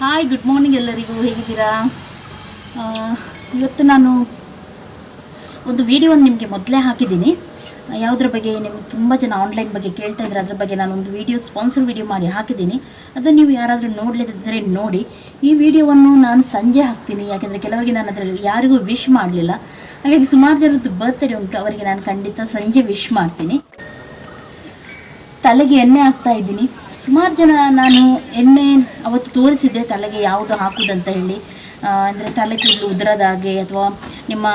Hi good morning ಎಲ್ಲರಿಗೂ. ಹೇಗಿದ್ದೀರಾ? ಇವತ್ತು ನಾನು ಒಂದು ವಿಡಿಯೋವನ್ನು ನಿಮಗೆ ಮೊದಲೇ ಹಾಕಿದ್ದೀನಿ. ಯಾವುದ್ರ ಬಗ್ಗೆ ನಿಮ್ಗೆ ತುಂಬ ಜನ ಆನ್ಲೈನ್ ಬಗ್ಗೆ ಕೇಳ್ತಾ ಇದ್ದಾರೆ ಅದ್ರ ಬಗ್ಗೆ ನಾನು ಒಂದು ವಿಡಿಯೋ ಸ್ಪಾನ್ಸರ್ ವಿಡಿಯೋ ಮಾಡಿ ಹಾಕಿದ್ದೀನಿ. ಅದನ್ನು ನೀವು ಯಾರಾದರೂ ನೋಡಲಿದ್ದರೆ ನೋಡಿ. ಈ ವಿಡಿಯೋವನ್ನು ನಾನು ಸಂಜೆ ಹಾಕ್ತೀನಿ. ಯಾಕೆಂದರೆ ಕೆಲವರಿಗೆ ನಾನು ಅದರಲ್ಲಿ ಯಾರಿಗೂ ವಿಶ್ ಮಾಡಲಿಲ್ಲ. ಹಾಗಾಗಿ ಸುಮಾರು ಜನರದ್ದು ಬರ್ತ್ಡೇ ಉಂಟು. ಅವರಿಗೆ ನಾನು ಖಂಡಿತ ಸಂಜೆ ವಿಶ್ ಮಾಡ್ತೀನಿ. ತಲೆಗೆ ಎಣ್ಣೆ ಹಾಕ್ತಾ ಇದ್ದೀನಿ. ಸುಮಾರು ಜನ ನಾನು ಎಣ್ಣೆ ಅವತ್ತು ತೋರಿಸಿದ್ದೆ, ತಲೆಗೆ ಯಾವುದು ಹಾಕುದಂತ ಹೇಳಿ. ಅಂದರೆ ತಲೆ ಕೂದಲು ಉದುರದಾಗೆ ಅಥವಾ ನಿಮ್ಮ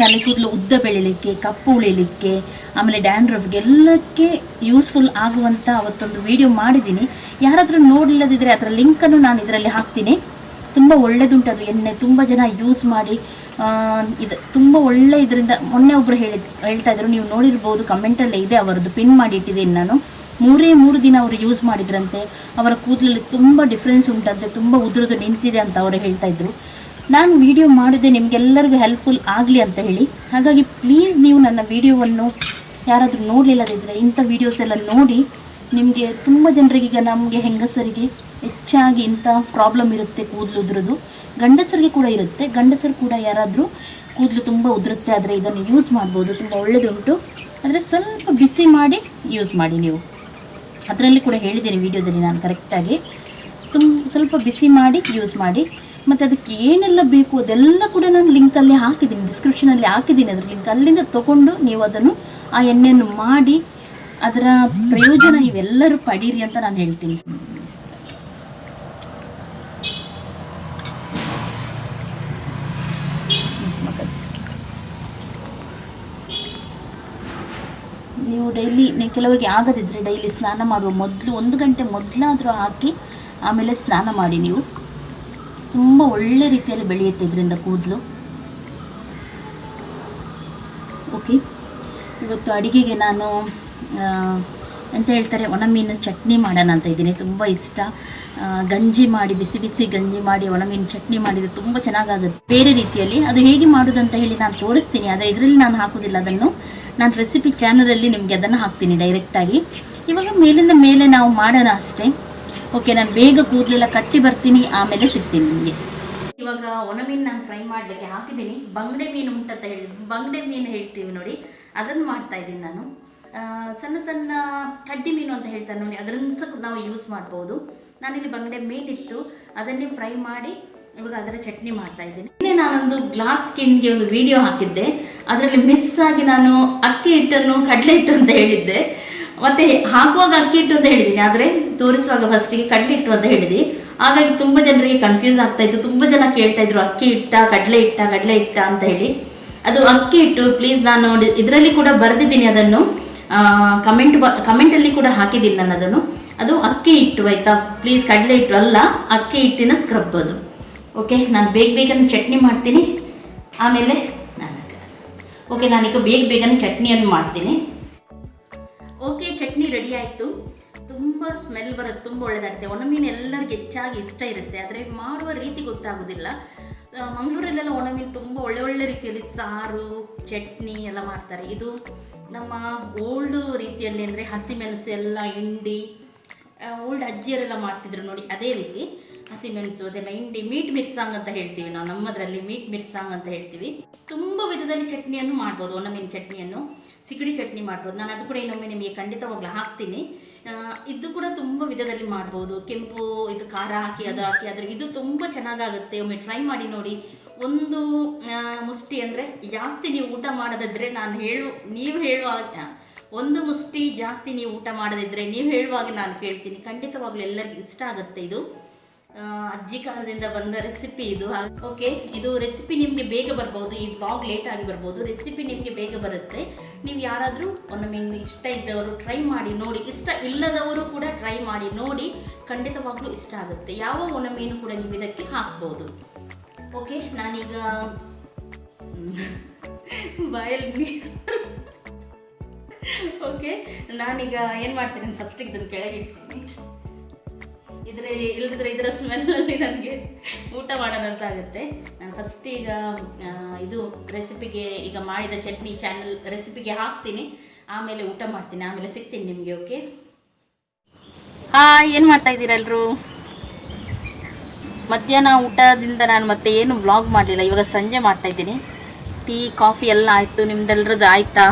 ತಲೆ ಕೂದಲು ಉದ್ದ ಬೆಳಿಲಿಕ್ಕೆ, ಕಪ್ಪು ಉಳಿಲಿಕ್ಕೆ, ಆಮೇಲೆ ಡ್ಯಾಂಡ್ರಫ್ಗೆ ಎಲ್ಲಕ್ಕೆ ಯೂಸ್ಫುಲ್ ಆಗುವಂಥ ಅವತ್ತೊಂದು ವಿಡಿಯೋ ಮಾಡಿದ್ದೀನಿ. ಯಾರಾದರೂ ನೋಡಿಲ್ಲದಿದ್ದರೆ ಅದರ ಲಿಂಕನ್ನು ನಾನು ಇದರಲ್ಲಿ ಹಾಕ್ತೀನಿ. ತುಂಬ ಒಳ್ಳೆಯದುಂಟು ಅದು ಎಣ್ಣೆ, ತುಂಬ ಜನ ಯೂಸ್ ಮಾಡಿ ಇದು ತುಂಬ ಒಳ್ಳೆ ಇದರಿಂದ ಮೊನ್ನೆ ಒಬ್ಬರು ಹೇಳಿ, ಹೇಳ್ತಾ ಇದ್ರು, ನೀವು ನೋಡಿರ್ಬೋದು, ಕಮೆಂಟಲ್ಲೇ ಇದೆ, ಅವರದ್ದು ಪಿನ್ ಮಾಡಿ ಇಟ್ಟಿದ್ದೀನಿ ನಾನು. ಮೂರೇ ಮೂರು ದಿನ ಅವರು ಯೂಸ್ ಮಾಡಿದ್ರಂತೆ, ಅವರ ಕೂದಲಲ್ಲಿ ತುಂಬ ಡಿಫ್ರೆನ್ಸ್ ಉಂಟಂತೆ, ತುಂಬ ಉದುರಿದು ನಿಂತಿದೆ ಅಂತ ಅವರು ಹೇಳ್ತಾ ಇದ್ರು. ನಾನು ವಿಡಿಯೋ ಮಾಡಿದೆ ನಿಮಗೆಲ್ಲರಿಗೂ ಹೆಲ್ಪ್ಫುಲ್ ಆಗಲಿ ಅಂತ ಹೇಳಿ. ಹಾಗಾಗಿ ಪ್ಲೀಸ್ ನೀವು ನನ್ನ ವಿಡಿಯೋವನ್ನು ಯಾರಾದರೂ ನೋಡಲಿಲ್ಲದಿದ್ದರೆ ಇಂಥ ವೀಡಿಯೋಸ್ ಎಲ್ಲ ನೋಡಿ, ನಿಮಗೆ ತುಂಬ ಜನರಿಗೀಗ ನಮಗೆ ಹೆಂಗಸರಿಗೆ ಹೆಚ್ಚಾಗಿ ಇಂಥ ಪ್ರಾಬ್ಲಮ್ ಇರುತ್ತೆ ಕೂದಲು ಉದುರೋದು. ಗಂಡಸರಿಗೆ ಕೂಡ ಇರುತ್ತೆ, ಗಂಡಸರು ಕೂಡ ಯಾರಾದರೂ ಕೂದಲು ತುಂಬ ಉದುರುತ್ತೆ, ಆದರೆ ಇದನ್ನು ಯೂಸ್ ಮಾಡ್ಬೋದು, ತುಂಬ ಒಳ್ಳೆಯದುಂಟು ಆದರೆ ಸ್ವಲ್ಪ ಬಿಸಿ ಮಾಡಿ ಯೂಸ್ ಮಾಡಿ ನೀವು. ಅದರಲ್ಲಿ ಕೂಡ ಹೇಳಿದ್ದೇನೆ ವಿಡಿಯೋದಲ್ಲಿ ನಾನು ಕರೆಕ್ಟಾಗಿ ತುಂಬ ಸ್ವಲ್ಪ ಬಿಸಿ ಮಾಡಿ ಯೂಸ್ ಮಾಡಿ. ಮತ್ತು ಅದಕ್ಕೆ ಏನೆಲ್ಲ ಬೇಕು ಅದೆಲ್ಲ ಕೂಡ ನಾನು ಲಿಂಕಲ್ಲಿ ಹಾಕಿದ್ದೀನಿ ಡಿಸ್ಕ್ರಿಪ್ಷನಲ್ಲಿ ಹಾಕಿದ್ದೀನಿ. ಅದ್ರ ಲಿಂಕ್ ಅಲ್ಲಿಂದ ತೊಗೊಂಡು ನೀವು ಅದನ್ನು ಆ ಎಣ್ಣೆಯನ್ನು ಮಾಡಿ, ಅದರ ಪ್ರಯೋಜನ ಇವೆಲ್ಲರೂ ಪಡೀರಿ ಅಂತ ನಾನು ಹೇಳ್ತೀನಿ. ನೀವು ಡೈಲಿ ಕೆಲವರಿಗೆ ಆಗದಿದ್ದರೆ ಡೈಲಿ ಸ್ನಾನ ಮಾಡುವ ಮೊದಲು, ಒಂದು ಗಂಟೆ ಮೊದಲಾದರೂ ಹಾಕಿ, ಆಮೇಲೆ ಸ್ನಾನ ಮಾಡಿ ನೀವು. ತುಂಬ ಒಳ್ಳೆ ರೀತಿಯಲ್ಲಿ ಬೆಳೆಯುತ್ತೆ ಇದರಿಂದ ಕೂದಲು. ಓಕೆ ಇವತ್ತು ಅಡುಗೆಗೆ ನಾನು ಎಂತ ಹೇಳ್ತಾರೆ. ಒಣ ಮೀನು ಚಟ್ನಿ ಮಾಡೋಣ ಅಂತ ಇದ್ದೀನಿ. ತುಂಬ ಇಷ್ಟ. ಗಂಜಿ ಮಾಡಿ, ಬಿಸಿ ಬಿಸಿ ಗಂಜಿ ಮಾಡಿ ಒಣ ಮೀನು ಚಟ್ನಿ ಮಾಡಿದರೆ ತುಂಬ ಚೆನ್ನಾಗಾಗುತ್ತೆ. ಬೇರೆ ರೀತಿಯಲ್ಲಿ ಅದು ಹೇಗೆ ಮಾಡೋದಂತ ಹೇಳಿ ನಾನು ತೋರಿಸ್ತೀನಿ. ಆದರೆ ಇದರಲ್ಲಿ ನಾನು ಹಾಕೋದಿಲ್ಲ ಅದನ್ನು. ನಾನು ರೆಸಿಪಿ ಚಾನಲಲ್ಲಿ ನಿಮಗೆ ಅದನ್ನು ಹಾಕ್ತೀನಿ ಡೈರೆಕ್ಟಾಗಿ ಇವಾಗ ಮೇಲಿಂದ ಮೇಲೆ ನಾವು ಮಾಡೋಣ ಅಷ್ಟೇ. ಓಕೆ ನಾನು ಬೇಗ ಕೂದಲೆಲ್ಲ ಕಟ್ಟಿ ಬರ್ತೀನಿ, ಆಮೇಲೆ ಸಿಗ್ತೀನಿ ನಿಮಗೆ. ಇವಾಗ ಒಣ ಮೀನು ನಾನು ಫ್ರೈ ಮಾಡಲಿಕ್ಕೆ ಹಾಕಿದ್ದೀನಿ. ಬಂಗಡೆ ಮೀನು ಉಂಟಂತ ಹೇಳಿ, ಬಂಗಡೆ ಮೀನು ಹೇಳ್ತೀವಿ ನೋಡಿ. ಅದನ್ನು ಮಾಡ್ತಾ ಇದ್ದೀನಿ ನಾನು. ಸಣ್ಣ ಸಣ್ಣ ಕಡ್ಡಿ ಮೀನು ಅಂತ ಹೇಳ್ತಾರೆ ನೋಡಿ, ಅದನ್ನು ಸಹ ನಾವು ಯೂಸ್ ಮಾಡ್ಬೋದು. ನಾನಿಲ್ಲಿ ಬಂಗಡೆ ಮೀನಿತ್ತು ಅದನ್ನೇ ಫ್ರೈ ಮಾಡಿ ಇವಾಗ ಅದರ ಚಟ್ನಿ ಮಾಡ್ತಾ ಇದ್ದೀನಿ. ಇನ್ನೇ ನಾನೊಂದು ಗ್ಲಾಸ್ ಸ್ಕಿನ್ಗೆ ಒಂದು ವಿಡಿಯೋ ಹಾಕಿದ್ದೆ. ಅದರಲ್ಲಿ ಮಿಸ್ ಆಗಿ ನಾನು ಅಕ್ಕಿ ಹಿಟ್ಟನ್ನು ಕಡಲೆ ಹಿಟ್ಟು ಅಂತ ಹೇಳಿದ್ದೆ. ಮತ್ತೆ ಹಾಕುವಾಗ ಅಕ್ಕಿ ಹಿಟ್ಟು ಅಂತ ಹೇಳಿದ್ದೀನಿ, ಆದರೆ ತೋರಿಸುವಾಗ ಫಸ್ಟಿಗೆ ಕಡಲೆ ಹಿಟ್ಟು ಅಂತ ಹೇಳಿದೆ ಹಾಗಾಗಿ ತುಂಬ ಜನರಿಗೆ ಕನ್ಫ್ಯೂಸ್ ಆಗ್ತಾ ಇತ್ತು. ತುಂಬ ಜನ ಕೇಳ್ತಾ ಇದ್ರು, ಅಕ್ಕಿ ಹಿಟ್ಟ, ಕಡಲೆ ಹಿಟ್ಟ ಕಡಲೆ ಹಿಟ್ಟ ಅಂತ ಹೇಳಿ. ಅದು ಅಕ್ಕಿ ಹಿಟ್ಟು ಪ್ಲೀಸ್ ನಾನು ಇದರಲ್ಲಿ ಕೂಡ ಬರೆದಿದ್ದೀನಿ ಅದನ್ನು. ಕಮೆಂಟ್ ಕಮೆಂಟಲ್ಲಿ ಕೂಡ ಹಾಕಿದ್ದೀನಿ ನಾನು ಅದನ್ನು ಅದು ಅಕ್ಕಿ ಹಿಟ್ಟು, ಆಯಿತಾ? ಪ್ಲೀಸ್ ಕಡಲೆ ಹಿಟ್ಟು ಅಲ್ಲ, ಅಕ್ಕಿ ಹಿಟ್ಟಿನ ಸ್ಕ್ರಬ್ ಅದು. ಓಕೆ ನಾನು ಬೇಗ ಬೇಗನೆ ಚಟ್ನಿ ಮಾಡ್ತೀನಿ. ಆಮೇಲೆ ಓಕೆ ನಾನೀಗ ಬೇಗ ಬೇಗನೆ ಚಟ್ನಿಯನ್ನು ಮಾಡ್ತೀನಿ. ಓಕೆ ಚಟ್ನಿ ರೆಡಿ ಆಯಿತು. ತುಂಬ ಸ್ಮೆಲ್ ಬರುತ್ತೆ, ತುಂಬ ಒಳ್ಳೆಯದಾಗುತ್ತೆ ಒಣಮೀನು ಎಲ್ಲರಿಗೆ ಹೆಚ್ಚಾಗಿ ಇಷ್ಟ ಇರುತ್ತೆ. ಆದರೆ ಮಾಡುವ ರೀತಿ ಗೊತ್ತಾಗೋದಿಲ್ಲ. ಮಂಗಳೂರಲ್ಲೆಲ್ಲ ಮಂಗಳೂರಲ್ಲೆಲ್ಲ ಒಣಮೀನು ತುಂಬ ಒಳ್ಳೆ ಒಳ್ಳೆ ರೀತಿಯಲ್ಲಿ ಸಾರು, ಚಟ್ನಿ ಎಲ್ಲ ಮಾಡ್ತಾರೆ. ಇದು ನಮ್ಮ ಓಲ್ಡ್ ರೀತಿಯಲ್ಲಿ ಅಂದರೆ ಹಸಿಮೆಣಸು ಎಲ್ಲ ಹಿಂಡಿ ಓಲ್ಡ್ ಅಜ್ಜಿಯರೆಲ್ಲ ಮಾಡ್ತಿದ್ರು ನೋಡಿ, ಅದೇ ರೀತಿ ಹಸಿಮೆಣಸು ಅದೆಲ್ಲ ಹಿಂಡಿ ಮೀಟ್ ಮಿರ್ಸಾಂಗ್ ಅಂತ ಹೇಳ್ತೀವಿ ನಾವು, ನಮ್ಮದರಲ್ಲಿ ಮೀಟ್ ಮಿರ್ಸಾಂಗ್ ಅಂತ ಹೇಳ್ತೀವಿ. ತುಂಬ ವಿಧದಲ್ಲಿ ಚಟ್ನಿಯನ್ನು ಮಾಡ್ಬೋದು ಒಣಮೀನು ಚಟ್ನಿಯನ್ನು, ಸಿಗಡಿ ಚಟ್ನಿ ಮಾಡ್ಬೋದು. ನಾನು ಅದು ಕೂಡ ಇನ್ನೊಮ್ಮೆ ನಿಮಗೆ ಖಂಡಿತವಾಗ್ಲೂ ಹಾಕ್ತೀನಿ. ಇದು ಕೂಡ ತುಂಬ ವಿಧದಲ್ಲಿ ಮಾಡ್ಬೋದು. ಕೆಂಪು, ಇದು ಖಾರ ಹಾಕಿ, ಅದು ಹಾಕಿ, ಆದರೆ ಇದು ತುಂಬ ಚೆನ್ನಾಗಾಗುತ್ತೆ. ಒಮ್ಮೆ ಟ್ರೈ ಮಾಡಿ ನೋಡಿ ಒಂದು ಮುಷ್ಟಿ ಅಂದರೆ ಜಾಸ್ತಿ ನೀವು ಊಟ ಮಾಡದಿದ್ದರೆ ನಾನು ಹೇಳು, ನೀವು ಹೇಳುವಾಗ ಒಂದು ಮುಷ್ಟಿ ಜಾಸ್ತಿ ನೀವು ಊಟ ಮಾಡದಿದ್ದರೆ ನೀವು ಹೇಳುವಾಗ ನಾನು ಕೇಳ್ತೀನಿ. ಖಂಡಿತವಾಗ್ಲೂ ಎಲ್ಲರಿಗೂ ಇಷ್ಟ ಆಗುತ್ತೆ ಇದು. ಅಜ್ಜಿ ಕಾಲದಿಂದ ಬಂದ ರೆಸಿಪಿ ಇದು. ಓಕೆ, ಇದು ರೆಸಿಪಿ ನಿಮಗೆ ಬೇಗ ಬರ್ಬೋದು. ಈ ಬ್ಲಾಗ್ ಲೇಟ್ ಆಗಿ ಬರ್ಬೋದು. ರೆಸಿಪಿ ನಿಮಗೆ ಬೇಗ ಬರುತ್ತೆ. ನೀವು ಯಾರಾದರೂ ಒಮ್ಮೆ ಇಷ್ಟ ಇದ್ದವರು ಟ್ರೈ ಮಾಡಿ ನೋಡಿ. ಇಷ್ಟ ಇಲ್ಲದವರು ಕೂಡ ಟ್ರೈ ಮಾಡಿ ನೋಡಿ. ಖಂಡಿತವಾಗ್ಲೂ ಇಷ್ಟ ಆಗುತ್ತೆ. ಯಾವ ಒಣಮೀನು ಕೂಡ ನೀವು ಇದಕ್ಕೆ ಹಾಕ್ಬೋದು. ಓಕೆ, ನಾನೀಗ ಬಾಯಲ್ಲಿ ಓಕೆ, ನಾನೀಗ ಏನು ಮಾಡ್ತೀನಿ ಫಸ್ಟಿಗೆ ಇದನ್ನು ಕೆಳಗೆ ಇಡ್ತೀನಿ. ಇದ್ರೆ ಇಲ್ಲದಿದ್ರೆ ಇದರ ಸ್ಮೆಲ್ಲಲ್ಲಿ ನನಗೆ ಊಟ ಮಾಡೋದಂತ ಆಗುತ್ತೆ. ನಾನು ಫಸ್ಟ್ ಈಗ ಇದು ರೆಸಿಪಿಗೆ ಈಗ ಮಾಡಿದ ಚಟ್ನಿ ಚಾನಲ್ ರೆಸಿಪಿಗೆ ಹಾಕ್ತೀನಿ. ಆಮೇಲೆ ಊಟ ಮಾಡ್ತೀನಿ, ಆಮೇಲೆ ಸಿಗ್ತೀನಿ ನಿಮಗೆ, ಓಕೆ? ಹಾಂ ಏನು ಮಾಡ್ತಾ ಇದ್ದೀರಾ ಎಲ್ಲರೂ ಮಧ್ಯಾಹ್ನ ಊಟದಿಂದ ನಾನು ಮತ್ತೆ ಏನು ವ್ಲಾಗ್ ಮಾಡಲಿಲ್ಲ. ಇವಾಗ ಸಂಜೆ ಮಾಡ್ತಾ ಇದ್ದೀನಿ. ಟೀ ಕಾಫಿ ಎಲ್ಲ ಆಯಿತು. ನಿಮ್ದೆಲ್ಲರದ್ದು ಆಯ್ತಾ?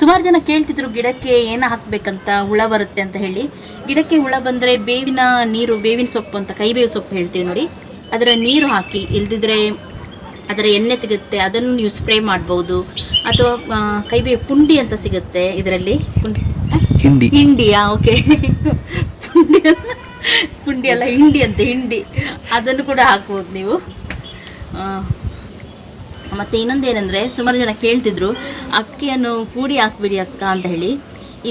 ಸುಮಾರು ಜನ ಕೇಳ್ತಿದ್ರು ಗಿಡಕ್ಕೆ ಏನು ಹಾಕಬೇಕಂತ ಹುಳ ಬರುತ್ತೆ ಅಂತ ಹೇಳಿ. ಗಿಡಕ್ಕೆ ಹುಳ ಬಂದರೆ ಬೇವಿನ ನೀರು ಬೇವಿನ ಸೊಪ್ಪು ಅಂತ ಕೈಬೇವು ಸೊಪ್ಪು ಹೇಳ್ತೀವಿ ನೋಡಿ. ಅದರ ನೀರು ಹಾಕಿ ಇಲ್ದಿದ್ರೆ ಅದರ ಎಣ್ಣೆ ಸಿಗುತ್ತೆ. ಅದನ್ನು ನೀವು ಸ್ಪ್ರೇ ಮಾಡ್ಬೋದು. ಅಥವಾ ಕೈಬೇವು ಪುಂಡಿ ಅಂತ ಸಿಗುತ್ತೆ ಇದರಲ್ಲಿ. ಪುಂಡಿ? ಹಿಂಡಿ. ಓಕೆ ಪುಂಡಿ ಪುಂಡಿ ಅಲ್ಲ, ಹಿಂಡಿ ಅಂತ, ಹಿಂಡಿ. ಅದನ್ನು ಕೂಡ ಹಾಕ್ಬೋದು ನೀವು. ಮತ್ತು ಇನ್ನೊಂದೇನೆಂದರೆ ಸುಮಾರು ಜನ ಕೇಳ್ತಿದ್ರು, ಅಕ್ಕಿಯನ್ನು ಕೂಡಿ ಹಾಕ್ಬಿಡಿ ಅಕ್ಕ ಅಂತ ಹೇಳಿ.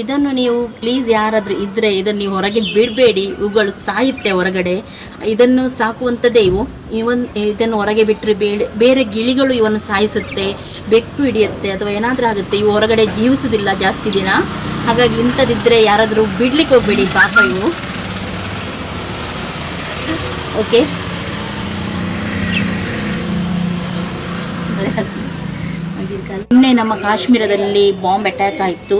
ಇದನ್ನು ನೀವು ಪ್ಲೀಸ್ ಯಾರಾದರೂ ಇದ್ದರೆ ಇದನ್ನು ನೀವು ಹೊರಗೆ ಬಿಡಬೇಡಿ ಇವುಗಳು ಸಾಯುತ್ತೆ ಹೊರಗಡೆ. ಇದನ್ನು ಸಾಕುವಂಥದ್ದೇ ಇವು. ಇವನ್, ಇದನ್ನು ಹೊರಗೆ ಬಿಟ್ಟರೆ ಬೇಡ, ಬೇರೆ ಗಿಳಿಗಳು ಇವನ್ನು ಸಾಯಿಸುತ್ತೆ, ಬೆಕ್ಕು ಹಿಡಿಯುತ್ತೆ, ಅಥವಾ ಏನಾದರೂ ಆಗುತ್ತೆ, ಇವು ಹೊರಗಡೆ ಜೀವಿಸೋದಿಲ್ಲ ಜಾಸ್ತಿ ದಿನ. ಹಾಗಾಗಿ ಇಂಥದ್ದಿದ್ದರೆ ಯಾರಾದರೂ ಬಿಡ್ಲಿಕ್ಕೆ ಹೋಗಬೇಡಿ ಪಾಪ ಇವು. ಓಕೆ. ನಿನ್ನೆ ನಮ್ಮ ಕಾಶ್ಮೀರದಲ್ಲಿ ಬಾಂಬ್ ಅಟ್ಯಾಕ್ ಆಯಿತು.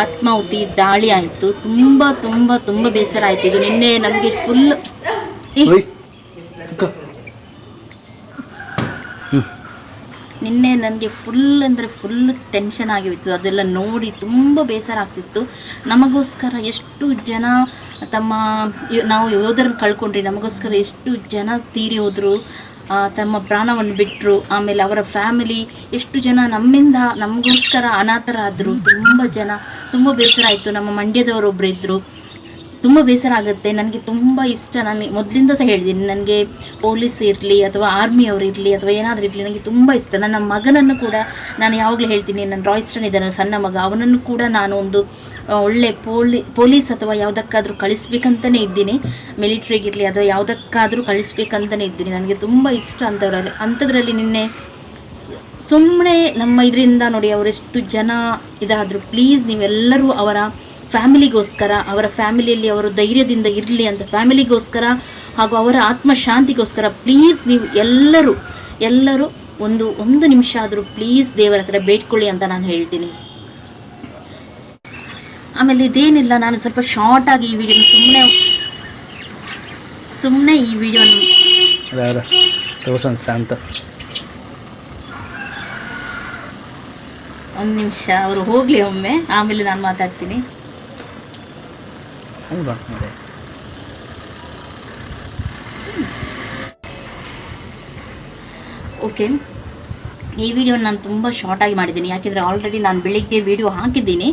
ಆತ್ಮಾಹುತಿ ದಾಳಿ ಆಯಿತು. ತುಂಬ ತುಂಬ ತುಂಬ ಬೇಸರ ಆಯಿತು. ಇದು ನಿನ್ನೆ ನಮಗೆ ಫುಲ್ ನಿನ್ನೆ ನನಗೆ ಫುಲ್ ಅಂದರೆ ಫುಲ್ ಟೆನ್ಷನ್ ಆಗಿತ್ತು ಅದೆಲ್ಲ ನೋಡಿ ತುಂಬ ಬೇಸರ ಆಗ್ತಿತ್ತು. ನಮಗೋಸ್ಕರ ಎಷ್ಟು ಜನ ತಮ್ಮ ನಾವು ಯೋಧರನ್ನು ಕಳ್ಕೊಂಡ್ರಿ ನಮಗೋಸ್ಕರ ಎಷ್ಟು ಜನ ತೀರಿ ಹೋದರು ತಮ್ಮ ಪ್ರಾಣವನ್ನು ಬಿಟ್ಟರು ಆಮೇಲೆ ಅವರ ಫ್ಯಾಮಿಲಿ ಎಷ್ಟು ಜನ ನಮ್ಮಿಂದ ನಮಗೋಸ್ಕರ ಅನಾಥರಾದರು, ತುಂಬ ಜನ, ತುಂಬ ಬೇಸರ ಆಯಿತು. ನಮ್ಮ ಮಂಡ್ಯದವರು ಒಬ್ಬರು ಇದ್ದರು ತುಂಬ ಬೇಸರ ಆಗುತ್ತೆ. ನನಗೆ ತುಂಬ ಇಷ್ಟ. ನಾನು ಮೊದಲಿಂದ ಸಹ ಹೇಳಿದ್ದೀನಿ ನನಗೆ ಪೊಲೀಸ್ ಇರಲಿ ಅಥವಾ ಆರ್ಮಿಯವರು ಇರಲಿ ಅಥವಾ ಏನಾದರೂ ಇರಲಿ ನನಗೆ ತುಂಬ ಇಷ್ಟ. ನನ್ನ ಮಗನನ್ನು ಕೂಡ ನಾನು ಯಾವಾಗಲೂ ಹೇಳ್ತೀನಿ. ನನ್ನ ರಾಯ್ಸ್ಟನ್ ಇದ್ದಾನೆ ಸಣ್ಣ ಮಗ. ಅವನನ್ನು ಕೂಡ ನಾನು ಒಂದು ಒಳ್ಳೆ ಪೋಲಿ, ಪೊಲೀಸ್ ಅಥವಾ ಯಾವುದಕ್ಕಾದರೂ ಕಳಿಸ್ಬೇಕಂತಲೇ ಇದ್ದೀನಿ. ಮಿಲಿಟ್ರಿಗಿರಲಿ ಅಥವಾ ಯಾವುದಕ್ಕಾದರೂ ಕಳಿಸ್ಬೇಕಂತಲೇ ಇದ್ದೀನಿ. ನನಗೆ ತುಂಬ ಇಷ್ಟ ಅಂಥವ್ರಲ್ಲಿ ಅಂಥದ್ರಲ್ಲಿ ನಿನ್ನೆ ಸುಮ್ಮನೆ ನಮ್ಮ ಇದರಿಂದ ನೋಡಿ ಅವರೆಷ್ಟು ಜನ ಇದಾದರೂ. ಪ್ಲೀಸ್ ನೀವೆಲ್ಲರೂ ಅವರ ಫ್ಯಾಮಿಲಿಗೋಸ್ಕರ ಅವರ ಫ್ಯಾಮಿಲಿಯಲ್ಲಿ ಅವರು ಧೈರ್ಯದಿಂದ ಇರಲಿ ಅಂತ ಫ್ಯಾಮಿಲಿಗೋಸ್ಕರ ಹಾಗೂ ಅವರ ಆತ್ಮಶಾಂತಿಗೋಸ್ಕರ ಪ್ಲೀಸ್ ನೀವು ಎಲ್ಲರೂ ಎಲ್ಲರೂ ಒಂದು ಒಂದು ನಿಮಿಷ ಆದರೂ ಪ್ಲೀಸ್ ದೇವರ ಹತ್ರ ಬೇಡ್ಕೊಳ್ಳಿ ಅಂತ ನಾನು ಹೇಳ್ತೀನಿ. ಆಮೇಲೆ ಇದೇನಿಲ್ಲ ನಾನು ಸ್ವಲ್ಪ ಶಾರ್ಟ್ ಆಗಿ ಈ ವಿಡಿಯೋ ಸುಮ್ಮನೆ ಸುಮ್ಮನೆ ಈ ವಿಡಿಯೋನ ಶಾಂತ. ಒಂದು ನಿಮಿಷ ಅವರು ಹೋಗಲಿ ಒಮ್ಮೆ ಆಮೇಲೆ ನಾನು ಮಾತಾಡ್ತೀನಿ. ಅದೇ ಓಕೆ ಈ ವಿಡಿಯೋ ನಾನು ತುಂಬ ಶಾರ್ಟಾಗಿ ಮಾಡಿದ್ದೀನಿ. ಯಾಕೆಂದರೆ ಆಲ್ರೆಡಿ ನಾನು ಬೆಳಿಗ್ಗೆ ವಿಡಿಯೋ ಹಾಕಿದ್ದೀನಿ.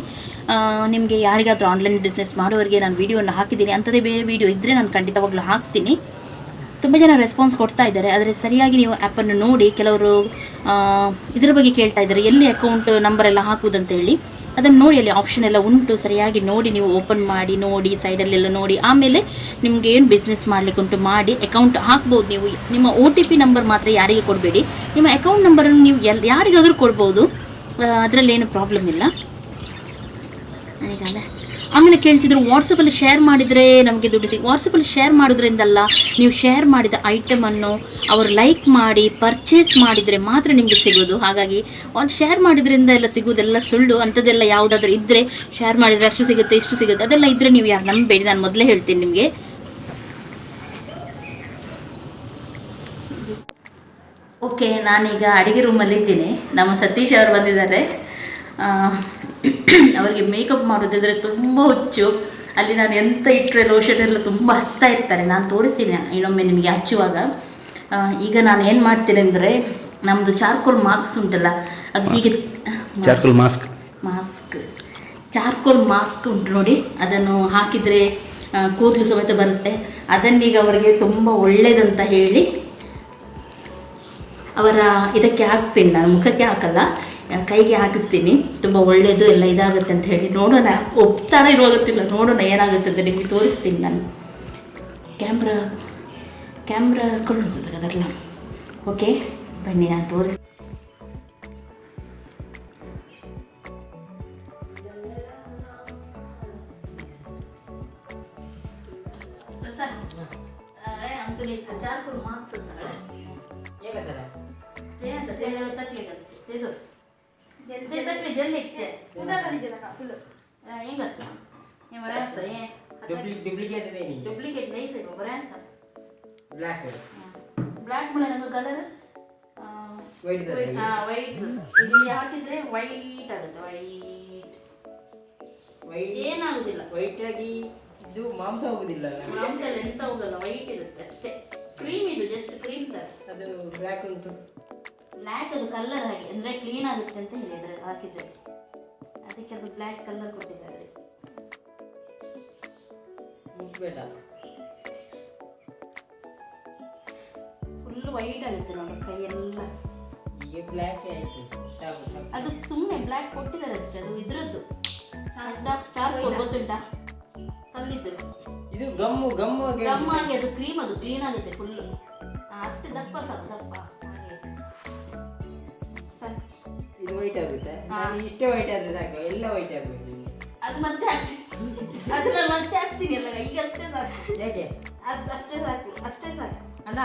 ನಿಮಗೆ ಯಾರಿಗಾದರೂ ಆನ್ಲೈನ್ ಬಿಸ್ನೆಸ್ ಮಾಡೋರಿಗೆ ನಾನು ವೀಡಿಯೋನ ಹಾಕಿದ್ದೀನಿ. ಅಂಥದ್ದೇ ಬೇರೆ ವಿಡಿಯೋ ಇದ್ದರೆ ನಾನು ಖಂಡಿತವಾಗ್ಲೂ ಹಾಕ್ತೀನಿ. ತುಂಬ ಜನ ರೆಸ್ಪಾನ್ಸ್ ಕೊಡ್ತಾ ಇದ್ದಾರೆ. ಆದರೆ ಸರಿಯಾಗಿ ನೀವು ಆ್ಯಪನ್ನು ನೋಡಿ ಕೆಲವರು ಇದ್ರ ಬಗ್ಗೆ ಕೇಳ್ತಾ ಇದ್ದಾರೆ. ಎಲ್ಲಿ ಅಕೌಂಟ್ ನಂಬರೆಲ್ಲ ಹಾಕುವುದಂತ ಹೇಳಿ ಅದನ್ನು ನೋಡಿ ಅಲ್ಲಿ ಆಪ್ಷನ್ ಎಲ್ಲ ಉಂಟು, ಸರಿಯಾಗಿ ನೋಡಿ ನೀವು ಓಪನ್ ಮಾಡಿ, ನೋಡಿ ಸೈಡಲ್ಲೆಲ್ಲ ನೋಡಿ. ಆಮೇಲೆ ನಿಮಗೆ ಏನು ಬಿಸ್ನೆಸ್ ಮಾಡಲಿಕ್ಕೆ ಉಂಟು ಮಾಡಿ ಅಕೌಂಟ್ ಹಾಕ್ಬೋದು ನೀವು. ನಿಮ್ಮ ಒ ಟಿ ಪಿ ನಂಬರ್ ಮಾತ್ರ ಯಾರಿಗೆ ಕೊಡಬೇಡಿ. ನಿಮ್ಮ ಅಕೌಂಟ್ ನಂಬರನ್ನು ನೀವು ಎಲ್, ಯಾರಿಗಾದರೂ ಕೊಡ್ಬೋದು. ಅದರಲ್ಲೇನು ಪ್ರಾಬ್ಲಮ್ ಇಲ್ಲ. ನನಗಲ್ಲ ಆಮೇಲೆ ಕೇಳ್ತಿದ್ರು ವಾಟ್ಸಪ್ಪಲ್ಲಿ ಶೇರ್ ಮಾಡಿದರೆ ನಮಗೆ ದುಡ್ಡು ಸಿಗ ವಾಟ್ಸಪ್ಪಲ್ಲಿ ಶೇರ್ ಮಾಡೋದ್ರಿಂದಲ್ಲ ನೀವು ಶೇರ್ ಮಾಡಿದ ಐಟಮನ್ನು ಅವರು ಲೈಕ್ ಮಾಡಿ ಪರ್ಚೇಸ್ ಮಾಡಿದರೆ ಮಾತ್ರ ನಿಮಗೆ ಸಿಗೋದು. ಹಾಗಾಗಿ ಅವ್ರು ಶೇರ್ ಮಾಡಿದ್ರಿಂದ ಎಲ್ಲ ಸಿಗೋದೆಲ್ಲ ಸುಳ್ಳು, ಅಂಥದ್ದೆಲ್ಲ ಯಾವುದಾದ್ರೂ ಇದ್ದರೆ ಶೇರ್ ಮಾಡಿದರೆ ಅಷ್ಟು ಸಿಗುತ್ತೆ, ಇಷ್ಟು ಸಿಗುತ್ತೆ, ಅದೆಲ್ಲ ಇದ್ದರೆ ನೀವು ಯಾರು ನಂಬಬೇಡಿ ನಾನು ಮೊದಲೇ ಹೇಳ್ತೀನಿ ನಿಮಗೆ. ಓಕೆ ನಾನೀಗ ಅಡುಗೆ ರೂಮಲ್ಲಿದ್ದೀನಿ ನಮ್ಮ ಸತೀಶ್ ಅವರು ಬಂದಿದ್ದಾರೆ. ಅವರಿಗೆ ಮೇಕಪ್ ಮಾಡೋದಿದ್ರೆ ತುಂಬ ಹುಚ್ಚು. ಅಲ್ಲಿ ನಾನು ಎಂತ ಇಟ್ಟರೆ ಲೋಷನ್ ಎಲ್ಲ ತುಂಬ ಹಚ್ತಾ ಇರ್ತಾರೆ. ನಾನು ತೋರಿಸ್ತೀನಿ ಇನ್ನೊಮ್ಮೆ ನಿಮಗೆ ಹಚ್ಚುವಾಗ. ಈಗ ನಾನು ಏನು ಮಾಡ್ತೀನಿ ಅಂದರೆ ನಮ್ಮದು ಚಾರ್ಕೋಲ್ ಮಾಸ್ಕ್ ಉಂಟಲ್ಲ ಅದು ಹೀಗೆ charcoal mask mask charcoal mask ಉಂಟು ನೋಡಿ ಅದನ್ನು ಹಾಕಿದರೆ ಕೂದಲು ಸಮೇತ ಬರುತ್ತೆ. ಅದನ್ನೀಗ ಅವರಿಗೆ ತುಂಬ ಒಳ್ಳೆಯದಂತ ಹೇಳಿ ಅವರ ಇದಕ್ಕೆ ಹಾಕ್ತೀನಿ ನಾನು ಮುಖಕ್ಕೆ ಹಾಕಲ್ಲ. ಕೈಗೆ ಹಾಕಿಸ್ತೀನಿ. ತುಂಬ ಒಳ್ಳೆಯದು ಎಲ್ಲ ಇದಾಗುತ್ತೆ ಅಂತ ಹೇಳಿ ನೋಡೋಣ. ಒಪ್ತಾರ ಇರೋಗುತ್ತಿಲ್ಲ ನೋಡೋಣ ಏನಾಗುತ್ತೆ ಅಂತ ನಿಮಗೆ ತೋರಿಸ್ತೀನಿ ನಾನು. ಕ್ಯಾಮ್ರಾ ಕ್ಯಾಮ್ರಾ ಅನ್ಸುತ್ತೆ ಅದರಲ್ಲ. ಓಕೆ ಬನ್ನಿ, ನಾನು ತೋರಿಸ್ತೀನಿ ಸರ್ ಜಲ್ದಿ ತಟ್ಲಿ ಜಲ್ದಿ ಇಕ್ತೆ ಉದಾಹರಣೆ ಜನಕ ಫುಲ್ ಹೆಂಗ ಏ ಬರಾಸ ಏ? ಡೂಪ್ಲಿಕೇಟ್ ಡುಪ್ಲಿಕೇಟ್ ನಿಂಗೆ. ಡೂಪ್ಲಿಕೇಟ್ ನೈಸ್ ಇದೆ ಬರಾಸ ಬ್ಲಾಕ್ ಬ್ಲಾಕ್ ಮೇಲೆ ನಮಗೆ ಕಲರ್ ವೈಟ್ ಇದೆ ಹಾ ವೈಟ್ ಇಲ್ಲಿ ಹಾಕಿದ್ರೆ ವೈಟ್ ಆಗುತ್ತೆ ವೈಟ್ ವೈಟ್ ಏನಾಗುದಿಲ್ಲ. ವೈಟ್ ಆಗಿ ಇದು ಮಾಂಸ ಹೋಗುದಿಲ್ಲ ಮಾಂಸ ಎಂತ ಹೋಗಲ್ಲ ವೈಟ್ ಇರುತ್ತೆ ಅಷ್ಟೇ. ಕ್ರೀಮ್ ಇದು ಜಸ್ಟ್ ಕ್ರೀಮ್ ತರ. ಅದು ಬ್ಲಾಕ್ ಉಂಟು. ಬ್ಲ್ಯಾಕ್ ಅದು ಕಲರ್ ಹಾಗೆ ಅಂದ್ರೆ ಕ್ಲೀನ್ ಆಗುತ್ತೆ ಅಂತ ಹೇಳಿದರೆ ಹಾಕಿದ್ರೆ ಅದಕ್ಕೆ ಅದು ಬ್ಲ್ಯಾಕ್ ಕಲರ್ ಕೊಟ್ಟಿದ್ದಾರೆ. ಮುಟ್ಬೇಡ ಫುಲ್ ವೈಟ್ ಆಗುತ್ತೆ ನೋಡಿ ಕೈಯೆಲ್ಲ. ಈಗ ಬ್ಲ್ಯಾಕ್ ಆಯ್ತು ಸಾಕು ಸಾಕು ಅದು ಸುಮ್ಮನೆ ಬ್ಲ್ಯಾಕ್ ಕೊಟ್ಟಿದ್ದಾರೆ ಅಷ್ಟೇ ಅದು ಇದ್ರದ್ದು. ಚಾರ್ಕೋಲ್ ಗೊತ್ತುಂಟಾ ಕಲ್ಲಿದ್ದು ಇದು ಗಮ್ಮು ಗಮ್ಮು ಗಮ್ಮು ಆಗಿ ಅದು ಕ್ರೀಮ್ ಅದು ಕ್ಲೀನ್ ಆಗುತ್ತೆ ಫುಲ್ ಅಷ್ಟೇ ದಪ್ಪ ಸಾಕು ದಪ್ಪ. ವೈಟ್ ಆಗುತ್ತೆ. ನಾನು ಇಷ್ಟೇ ವೈಟ್ ಆದ್ರೆ ಸಾಕು ಎಲ್ಲ ವೈಟ್ ಆಗ್ಬೇಕು ನಿಮ್ಗೆ. ಅದು ಮತ್ತೆ ಹಾಕ್ತೀನಿ. ಅದನ್ನ ಮತ್ತೆ ಹಾಕ್ತೀನಿ ಅಲ್ಲ ಈಗ ಅಷ್ಟೇ ಸಾಕು. ಯಾಕೆ? ಅದು ಅಷ್ಟೇ ಸಾಕು ಅಷ್ಟೇ ಸಾಕು. ಅಲ್ಲ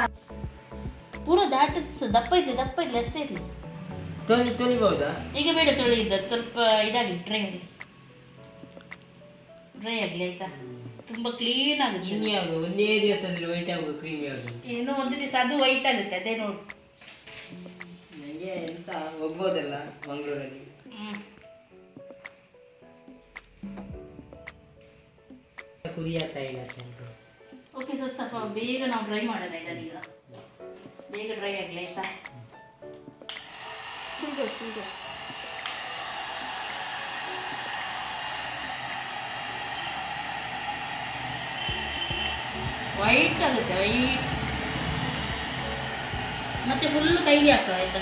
ಪೂರ ದಾಟದ ದಪ್ಪ ಇದೆ ದಪ್ಪ ಇರಲಿ ಅಷ್ಟೇ ಇರಲಿ ತೊಳಿ ತೊಳಿಬಹುದಾ? ಈಗ ಬೇಡ ತೊಳಿ ಅದು ಸ್ವಲ್ಪ ಇದಾಗಲಿ ಡ್ರೈ ಆಗಲಿ. ಡ್ರೈ ಆಗಲಿ ಆಯ್ತಾ? ತುಂಬ ಕ್ಲೀನ್ ಆಗುತ್ತೆ. ಇನ್ಯಾಗ ಒಂದೇ ದಿವಸದಲ್ಲಿ ವೈಟ್ ಆಗುವ ಕ್ರೀಮ್ ಯಾವುದು ಇನ್ನೂ ಒಂದು ದಿವಸ ಅದು ವೈಟ್ ಆಗುತ್ತೆ ಅದೇ ನೋಡು. ಎಂತ ಹೋಗ್ಬೋದಲ್ಲ ಮಂಗಳೂರಲ್ಲಿ? ಕುರಿಯಾತ ಇಲ್ಲ ಓಕೆ ಸರ್ ಸ್ವಲ್ಪ ಬೇಗ ನಾವು ಡ್ರೈ ಮಾಡೋಣ ಇದನ್ನೀಗ ಬೇಗ ಡ್ರೈ ಆಗಲಿ ಆಯ್ತಾ? ವೈಟ್ ಆಗುತ್ತೆ ವೈಟ್ ಮತ್ತೆ ಫುಲ್ ಕೈಗೆ ಹಾಕುವ ಆಯ್ತಾ?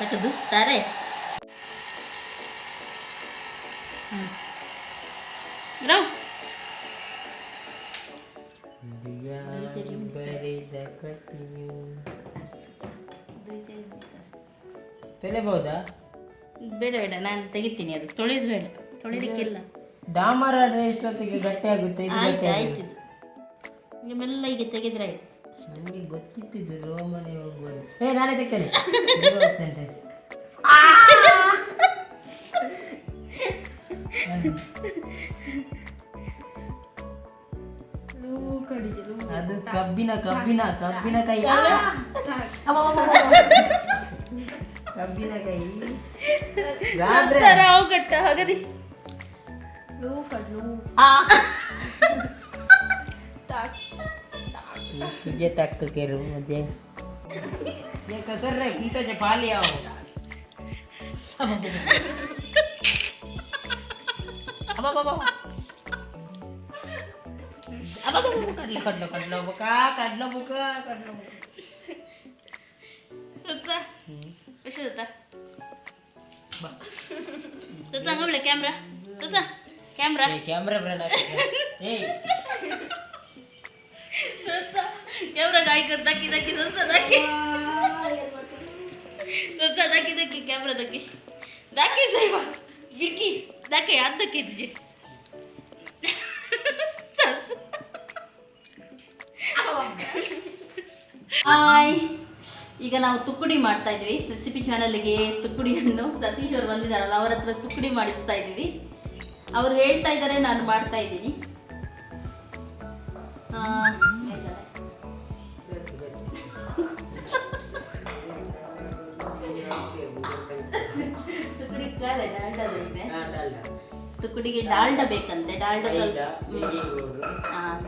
ತಕ್ಕದು ಬಿಡ್ತಾರೆ ತೊಳೆಬಹುದಾ ಬೇಡ ಬೇಡ ನಾನು ತೆಗಿತೀನಿ ಅದು. ತೊಳೆದು ಬೇಡ. ತೊಳಿಲಿಕ್ಕಿಲ್ಲ. ಡಾಮರ ಎಷ್ಟೊತ್ತಿಗೆ ಗಟ್ಟಿ ಆಗುತ್ತೆ ಆಯ್ತು ಆಯ್ತು. ಇದು. ಈಗ ಮೆಲ್ಲ ಈಗ ತೆಗೆದ್ರೆ ಆಯ್ತು. ನನಗೆ ಗೊತ್ತಿತ್ತು ಇದು ರೋಮನೆ ಹೋಗ್ಬೋದು ಏ ನಾನೇ ತೆಗ್ತೇನೆ ಹೋಗ್ತೇನೆ. ಅದು ಕಬ್ಬಿನ ಕಬ್ಬಿನ ಕಬ್ಬಿನ ಕೈ. ಕಬ್ಬಿನ ಕೈ. ಆದ್ರೆ ಗಟ್ಟ ಹಾಗದಿ. तुझे टक करूँ मुझे ये कसर रे इन तो जपा लिया हो अब अब अब अब। अब कर लो कर लो कर लो बका कर लो बका कर लो तसा कशा जाता तसा सांगा ए। ಕ್ಯಾಮ್ರಾಗ ಆಯ್ಕರ್ ದಕ್ಕಿ ದಕ್ಕಿ ದೊಂದ್ಸ ದಕ್ಕಿ. ದೊಂದ್ಸ ದಕ್ಕಿ ದಕ್ಕಿ ಕ್ಯಾಮ್ರಾ ದಕ್ಕಿ. ದಕ್ಕಿ ಸಾಯಿಬ ಬಿಡ್ಕಿ ದಕ್ಕೆ ಅದಕ್ಕೆ ದಕ್ಕೆ ಹಾಯ್. ಈಗ ನಾವು ತುಕ್ಕುಡಿ ಮಾಡ್ತಾ ಇದ್ವಿ. ರೆಸಿಪಿ ಚಾನಲ್ಗೆ ತುಕ್ಕುಡಿ ಹಣ್ಣು. ಸತೀಶ್ ಅವ್ರು ಬಂದಿದ್ದಾರಲ್ಲ, ಅವ್ರ ಹತ್ರ ತುಕ್ಕುಡಿ ಮಾಡಿಸ್ತಾ ಇದ್ವಿ. ಅವ್ರು ಹೇಳ್ತಾ ಇದ್ದಾರೆ ನಾನು ಮಾಡ್ತಾ ಇದ್ದೀನಿ. ಆ, ಡಾಲ್ಡ ಬೇಕಂತೆ. ಡಾಲ್ಡಾ ಸ್ವಲ್ಪ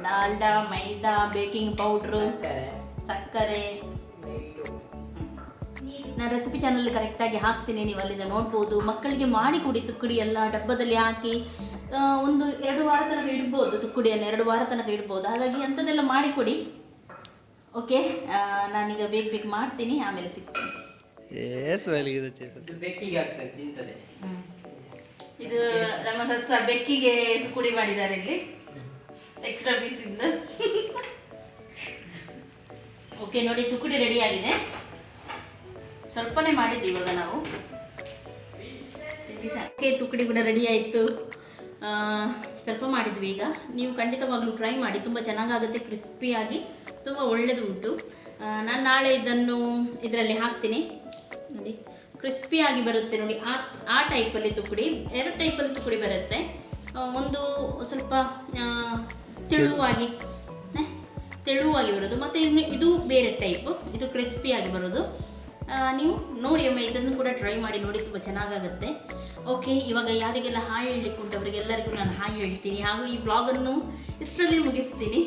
ಡಾಲ್ಡ ಮೈದಾ ಬೇಕಿಂಗ್ ಪೌಡ್ರು ಸಕ್ಕರೆ. ನಾನು ರೆಸಿಪಿ ಚಾನಲ್ ಕರೆಕ್ಟಾಗಿ ಹಾಕ್ತೀನಿ ನೀವು ಅಲ್ಲಿಂದ ನೋಡ್ಬೋದು. ಮಕ್ಕಳಿಗೆ ಮಾಡಿ ಕೊಡಿ ತುಕ್ಕುಡಿ ಎಲ್ಲ ಡಬ್ಬದಲ್ಲಿ ಹಾಕಿ ಒಂದು ಎರಡು ವಾರ ತನಕ ಇಡ್ಬೋದು ತುಕ್ಕುಡಿಯನ್ನು ಎರಡು ವಾರ ತನಕ ಇಡ್ಬೋದು. ಹಾಗಾಗಿ ಅಂಥದ್ದೆಲ್ಲ ಮಾಡಿಕೊಡಿ ಓಕೆ ನಾನೀಗ ಬೇಗ ಬೇಗ ಮಾಡ್ತೀನಿ ಆಮೇಲೆ ಸಿಗ್ತೀನಿ. ಇದೆ ಬೆಕ್ಕಿಗೆ ಆಗ್ತದೆ ತಿಂತದೆ ಹ್ಞೂ ಇದು ನಮ್ಮ ಸಸ ಬೆಕ್ಕಿಗೆ ಕುಡಿ ಮಾಡಿದ್ದಾರೆ ಇಲ್ಲಿ. ಎಕ್ಸ್ಟ್ರಾ ಪೀಸ್ ಇಂದ. ಓಕೆ ನೋಡಿ ತುಕುಡಿ ರೆಡಿ ಆಗಿದೆ. ಸ್ವಲ್ಪನೇ ಮಾಡಿದ್ದು ಇವಾಗ ನಾವು. ಓಕೆ ತುಕಡಿ ಕೂಡ ರೆಡಿ ಆಯಿತು. ಸ್ವಲ್ಪ ಮಾಡಿದ್ವಿ ಈಗ. ನೀವು ಖಂಡಿತವಾಗ್ಲೂ ಟ್ರೈ ಮಾಡಿ. ತುಂಬ ಚೆನ್ನಾಗಾಗುತ್ತೆ ಕ್ರಿಸ್ಪಿಯಾಗಿ ತುಂಬ ಒಳ್ಳೆಯದು ಉಂಟು. ನಾನು ನಾಳೆ ಇದನ್ನು ಇದರಲ್ಲಿ ಹಾಕ್ತೀನಿ. ನೋಡಿ. ಕ್ರಿಸ್ಪಿಯಾಗಿ ಬರುತ್ತೆ ನೋಡಿ. ಆ ಆ ಟೈಪಲ್ಲಿ ತುಕುಡಿ, ಎರಡು ಟೈಪಲ್ಲಿ ತುಕುಡಿ ಬರುತ್ತೆ. ಒಂದು ಸ್ವಲ್ಪ ತೆಳುವಾಗಿ ತೆಳುವಾಗಿ ಬರೋದು. ಮತ್ತು ಇನ್ನು ಇದು ಬೇರೆ ಟೈಪು ಇದು ಕ್ರಿಸ್ಪಿಯಾಗಿ ಬರೋದು. ನೀವು ನೋಡಿ ಅಮ್ಮ, ಇದನ್ನು ಕೂಡ ಟ್ರೈ ಮಾಡಿ ನೋಡಿ, ತುಂಬ ಚೆನ್ನಾಗಾಗುತ್ತೆ. ಓಕೆ ಇವಾಗ ಯಾರಿಗೆಲ್ಲ ಹಾಯ್ ಹೇಳಲಿಕ್ಕೆ ಉಂಟು, ಅವರಿಗೆಲ್ಲರಿಗೂ ನಾನು ಹಾಯ್ ಹೇಳ್ತೀನಿ. ಹಾಗೂ ಈ ಬ್ಲಾಗನ್ನು ಇಷ್ಟರಲ್ಲಿ ಮುಗಿಸ್ತೀನಿ.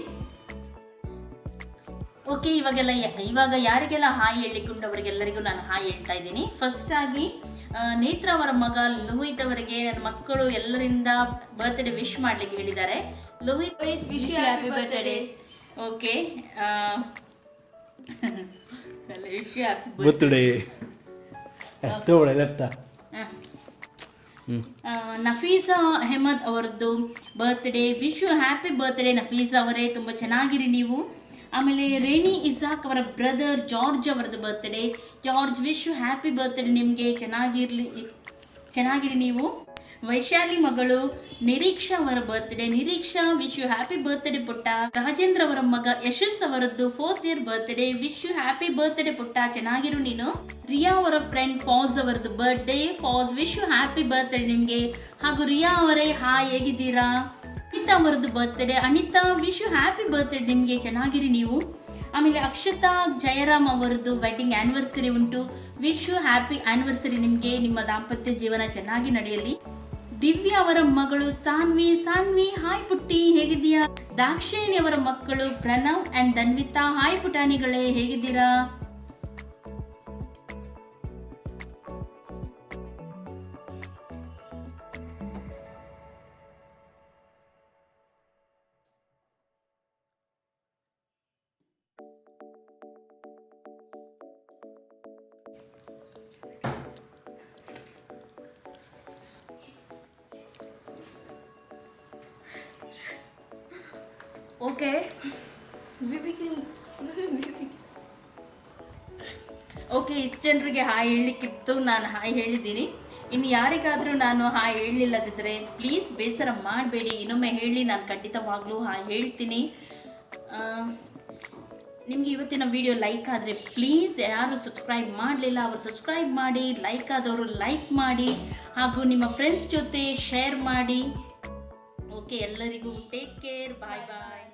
ಓಕೆ ಇವಾಗೆಲ್ಲ ಇವಾಗ ಯಾರಿಗೆಲ್ಲ ಹಾಯ್ ಹೇಳಿಕೊಂಡು ಉಂಟು ಅವರಿಗೆಲ್ಲರಿಗೂ ನಾನು ಹಾಯ್ ಹೇಳ್ತಾ ಇದ್ದೀನಿ. ಫಸ್ಟ್ ಆಗಿ ನೇತ್ರ ಅವರ ಮಗ ಲೋಹಿತ್ ಅವರಿಗೆ ನನ್ನ ಮಕ್ಕಳು ಎಲ್ಲರಿಂದ ಬರ್ತ್ಡೇ ವಿಶ್ ಮಾಡ್ಲಿಕ್ಕೆ ಹೇಳಿದ್ದಾರೆ. Lohith wish happy birthday okay wish happy birthday Nafisa Ahmad ಅವರದ್ದು birthday wish you happy birthday Nafisa ಅವರೇ. ತುಂಬ ಚೆನ್ನಾಗಿರಿ ನೀವು. ಆಮೇಲೆ ರೇಣಿ ಇಸಾಕ್ ಅವರ ಬ್ರದರ್ ಜಾರ್ಜ್ ಅವರದ್ದು birthday George wish you happy birthday ನಿಮಗೆ. ಚೆನ್ನಾಗಿರಲಿ, ಚೆನ್ನಾಗಿರಿ ನೀವು. ವೈಶಾಲಿ ಮಗಳು ನಿರೀಕ್ಷಾ ಅವರ birthday Niriksha wish you happy birthday ಪುಟ್ಟ. ರಾಜೇಂದ್ರ ಅವರ ಮಗ ಯಶಸ್ ಅವರದ್ದು fourth year birthday wish you happy birthday ಪುಟ್ಟ. ಚೆನ್ನಾಗಿರು ನೀನು. ರಿಯಾ ಅವರ ಫ್ರೆಂಡ್ ಫಾಸ್ ಅವರದ್ದು ಬರ್ತ್ಡೇ ಫಾಸ್ ವಿಶ್ ಯು ಹ್ಯಾಪಿ ಬರ್ತ್ಡೇ ನಿಮಗೆ. ಹಾಗೂ ರಿಯಾ ಅವರೇ ಹಾ ಹೇಗಿದ್ದೀರಾ? ಅನಿತಾ ಅವರದ್ದು birthday Anita wish you happy birthday ನಿಮಗೆ ಚೆನ್ನಾಗಿರಿ ನೀವು. ಆಮೇಲೆ ಅಕ್ಷತಾ, ಜಯರಾಮ್ ಅವರದ್ದು ವೆಡ್ಡಿಂಗ್ ಆ್ಯನಿವರ್ಸರಿ ಉಂಟು. ವಿಶ್ ಯು ಹ್ಯಾಪಿ ಆ್ಯನಿವರ್ಸರಿ ನಿಮಗೆ. ನಿಮ್ಮ ದಾಂಪತ್ಯ ಜೀವನ ಚೆನ್ನಾಗಿ ನಡೆಯಲಿ. ದಿವ್ಯ ಅವರ ಮಗಳು ಸಾನ್ವಿ. ಸಾನ್ವಿ ಹಾಯ್ ಪುಟ್ಟಿ. ಹೇಗಿದ್ದೀಯಾ? ದಾಕ್ಷಾಯಿಣಿ ಅವರ ಮಕ್ಕಳು ಪ್ರಣವ್ ಅಂಡ್ ದನ್ವಿತಾ ಹಾಯ್ ಪುಟಾಣಿಗಳೇ, ಹೇಗಿದ್ದೀರಾ? ಓಕೆ? ಓಕೆ ಇಷ್ಟು ಜನರಿಗೆ ಹಾಯ್ ಹೇಳಲಿಕ್ಕಿತ್ತು. ನಾನು ಹಾಯ್ ಹೇಳಿದ್ದೀನಿ. ಇನ್ನು ಯಾರಿಗಾದರೂ ನಾನು ಹಾಯ್ ಹೇಳಲಿಲ್ಲದಿದ್ದರೆ ಪ್ಲೀಸ್ ಬೇಸರ ಮಾಡಬೇಡಿ. ಇನ್ನೊಮ್ಮೆ ಹೇಳಿ ನಾನು ಖಂಡಿತವಾಗ್ಲೂ ಹಾಯ್ ಹೇಳ್ತೀನಿ. ನಿಮಗೆ ಇವತ್ತಿನ ವಿಡಿಯೋ ಲೈಕ್ ಆದರೆ ಪ್ಲೀಸ್ ಯಾರು ಸಬ್ಸ್ಕ್ರೈಬ್ ಮಾಡಲಿಲ್ಲ ಅವರು ಸಬ್ಸ್ಕ್ರೈಬ್ ಮಾಡಿ ಲೈಕ್ ಆದವರು ಲೈಕ್ ಮಾಡಿ ಹಾಗೂ ನಿಮ್ಮ ಫ್ರೆಂಡ್ಸ್ ಜೊತೆ ಶೇರ್ ಮಾಡಿ. ಓಕೆ ಎಲ್ಲರಿಗೂ ಟೇಕ್ ಕೇರ್ ಬಾಯ್ ಬಾಯ್